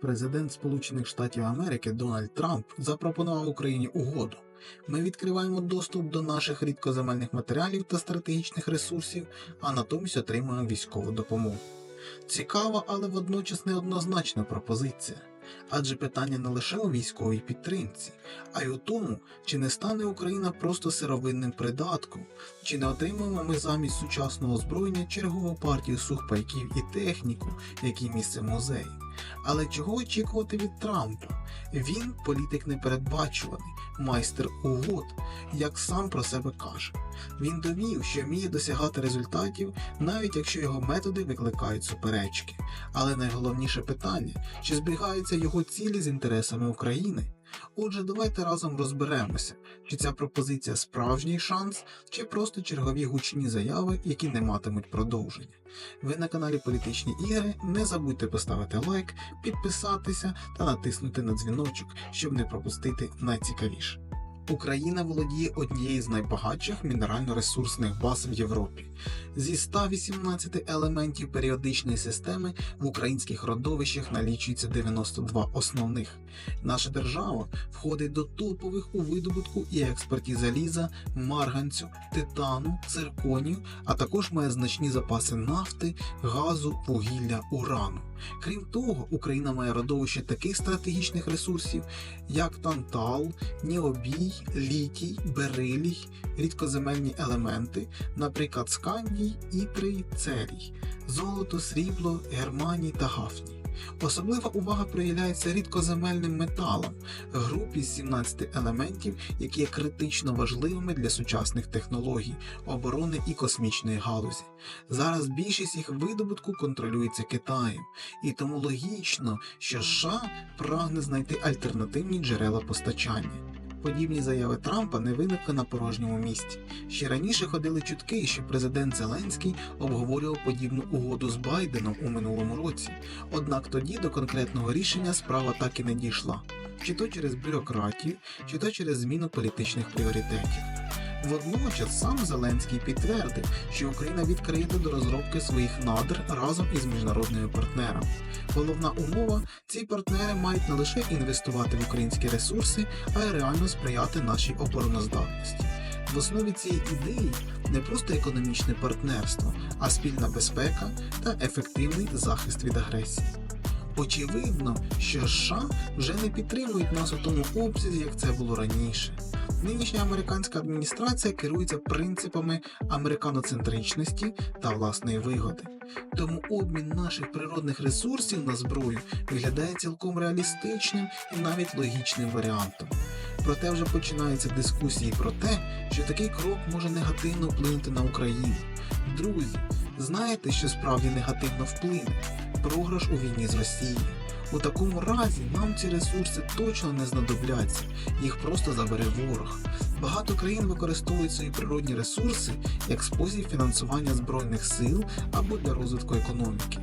Президент Сполучених Штатів Америки Дональд Трамп запропонував Україні угоду. Ми відкриваємо доступ до наших рідкоземельних матеріалів та стратегічних ресурсів, а натомість отримуємо військову допомогу. Цікава, але водночас неоднозначна пропозиція. Адже питання не лише у військовій підтримці, а й у тому, чи не стане Україна просто сировинним придатком, чи не отримаємо ми замість сучасного озброєння чергову партію сухпайків і техніку, які місце музеї. Але чого очікувати від Трампа? Він політик непередбачуваний, майстер угод, як сам про себе каже. Він довів, що вміє досягати результатів, навіть якщо його методи викликають суперечки. Але найголовніше питання, чи збігаються його цілі з інтересами України? Отже, давайте разом розберемося, чи ця пропозиція справжній шанс, чи просто чергові гучні заяви, які не матимуть продовження. Ви на каналі Політичні ігри. Не забудьте поставити лайк, підписатися та натиснути на дзвіночок, щоб не пропустити найцікавіше. Україна володіє однією з найбагатших мінерально-ресурсних баз в Європі. Зі 118 елементів періодичної системи в українських родовищах налічується 92 основних. Наша держава входить до топових у видобутку і експорті заліза, марганцю, титану, цирконію, а також має значні запаси нафти, газу, вугілля, урану. Крім того, Україна має родовище таких стратегічних ресурсів, як тантал, ніобій, літій, берилій, рідкоземельні елементи, наприклад, скандій, ітрий, церій, золото, срібло, германій та гафній. Особлива увага приділяється рідкоземельним металам, групі з 17 елементів, які є критично важливими для сучасних технологій, оборони і космічної галузі. Зараз більшість їх видобутку контролюється Китаєм, і тому логічно, що США прагне знайти альтернативні джерела постачання. Подібні заяви Трампа не виникли на порожньому місці. Ще раніше ходили чутки, що президент Зеленський обговорював подібну угоду з Байденом у минулому році. Однак тоді до конкретного рішення справа так і не дійшла, чи то через бюрократію, чи то через зміну політичних пріоритетів. Водночас сам Зеленський підтвердив, що Україна відкрита до розробки своїх надр разом із міжнародними партнерами. Головна умова ці партнери мають не лише інвестувати в українські ресурси, а й реально сприяти нашій обороноздатності. В основі цієї ідеї не просто економічне партнерство, а спільна безпека та ефективний захист від агресії. Очевидно, що США вже не підтримують нас у тому обсязі, як це було раніше. Нинішня американська адміністрація керується принципами американоцентричності та власної вигоди. Тому обмін наших природних ресурсів на зброю виглядає цілком реалістичним і навіть логічним варіантом. Проте вже починаються дискусії про те, що такий крок може негативно вплинути на Україну. Друзі, знаєте, що справді негативно вплине? Програш у війні з Росією. У такому разі нам ці ресурси точно не знадобляться, їх просто забере ворог. Багато країн використовують свої природні ресурси як спосіб фінансування збройних сил або для розвитку економіки.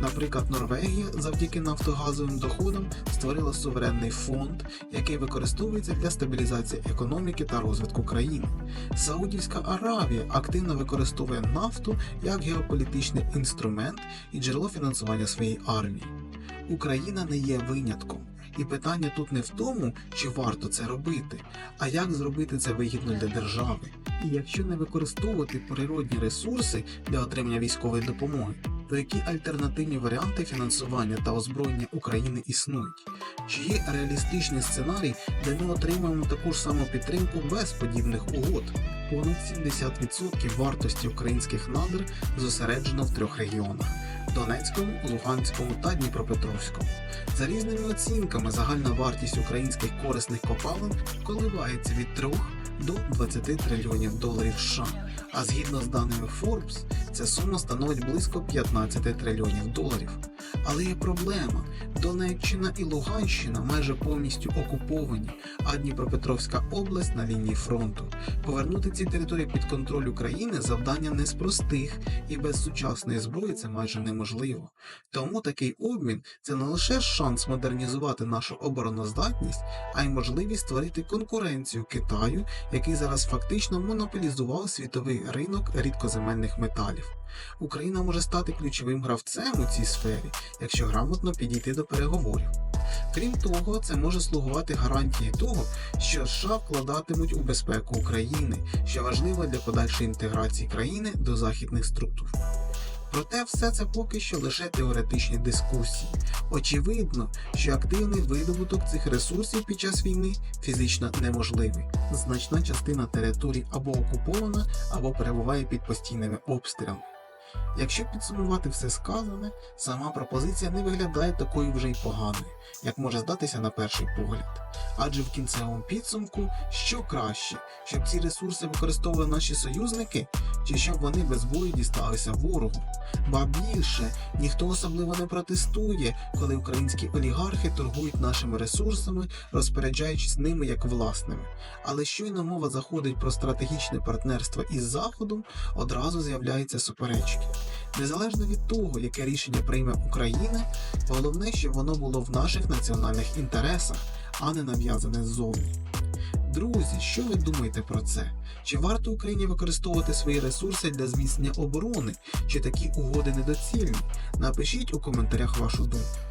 Наприклад, Норвегія завдяки нафтогазовим доходам створила суверенний фонд, який використовується для стабілізації економіки та розвитку країни. Саудівська Аравія активно використовує нафту як геополітичний інструмент і джерело фінансування своєї армії. Україна не є винятком. І питання тут не в тому, чи варто це робити, а як зробити це вигідно для держави. І якщо не використовувати природні ресурси для отримання військової допомоги, то які альтернативні варіанти фінансування та озброєння України існують? Чи є реалістичний сценарій, де ми отримаємо таку ж саму підтримку без подібних угод? Понад 70% вартості українських надр зосереджено в трьох регіонах. Донецькому, Луганському та Дніпропетровському. За різними оцінками, загальна вартість українських корисних копалин коливається від 3 до 20 трильйонів доларів США, а згідно з даними Forbes, ця сума становить близько 15 трильйонів доларів. Але є проблема: Донеччина і Луганщина майже повністю окуповані, а Дніпропетровська область на лінії фронту. Повернути ці території під контроль України завдання не з простих, і без сучасної зброї це майже неможливо. Тому такий обмін це не лише шанс модернізувати нашу обороноздатність, а й можливість створити конкуренцію Китаю, який зараз фактично монополізував світовий ринок рідкоземельних металів. Україна може стати ключовим гравцем у цій сфері, якщо грамотно підійти до переговорів. Крім того, це може слугувати гарантією того, що США вкладатимуть у безпеку України, що важливо для подальшої інтеграції країни до західних структур. Проте все це поки що лише теоретичні дискусії. Очевидно, що активний видобуток цих ресурсів під час війни фізично неможливий. Значна частина територій або окупована, або перебуває під постійними обстрілами. Якщо підсумувати все сказане, сама пропозиція не виглядає такою вже й поганою, як може здатися на перший погляд. Адже в кінцевому підсумку, що краще, щоб ці ресурси використовували наші союзники, чи щоб вони без бою дісталися ворогу. Ба більше, ніхто особливо не протестує, коли українські олігархи торгують нашими ресурсами, розпоряджаючись ними як власними. Але щойно мова заходить про стратегічне партнерство із Заходом, одразу з'являються суперечки. Незалежно від того, яке рішення прийме Україна, головне, щоб воно було в наших національних інтересах, а не нав'язане ззовні. Друзі, що ви думаєте про це? Чи варто Україні використовувати свої ресурси для зміцнення оборони, чи такі угоди недоцільні? Напишіть у коментарях вашу думку.